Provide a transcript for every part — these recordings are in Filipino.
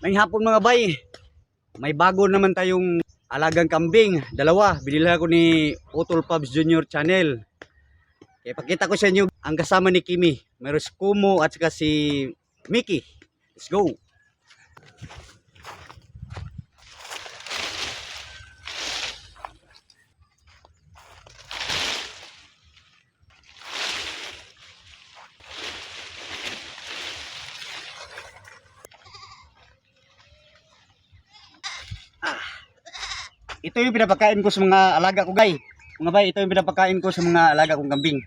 May hapon mga bay. May bago naman tayong alagang kambing. Dalawa. Binila ko ni Utol Pubs Junior Channel. Kaya pakita ko sa inyo ang kasama ni Kimi. Meron si Kumo at saka si Mickey. Let's go. Ito yung pinapakain ko sa mga alaga ko, gay. Mga bay, ito yung pinapakain ko sa mga alaga kong kambing.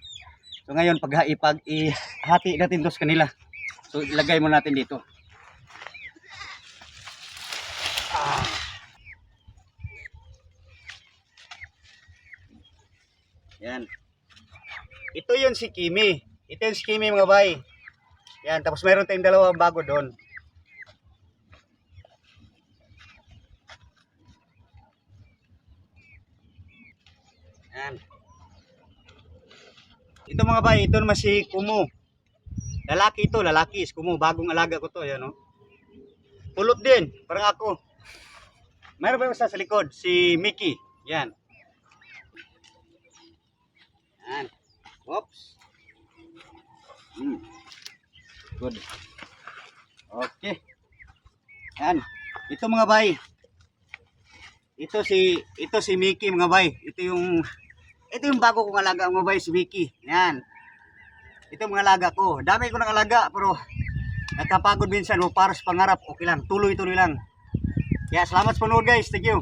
So ngayon, pag ipag ihati natin to sa kanila. So ilagay mo natin dito. Yan. Ito yun si Kimi. Ito yung si Kimi mga bay. Yan, tapos meron tayong dalawa bago doon. Yan. Ito mga bay, ito naman si Kumu. Lalaki ito, lalaki. Si Kumu, bagong alaga ko to. Yan, oh. Pulot din, parang ako. Mayroon ba sa likod? Si Mickey. Yan. Yan. Oops. Hmm. Good. Okay. Yan. Ito mga bay. Ito si ito si Mickey mga bay. Ito yung ito yung bago kong alaga mga bay si Mickey. Yan. Ito mga alaga ko. Dami ko ng alaga pero nakapagod minsan o para sa pangarap. Okay lang. Tuloy-tuloy lang. Kaya salamat sa panood guys. Thank you.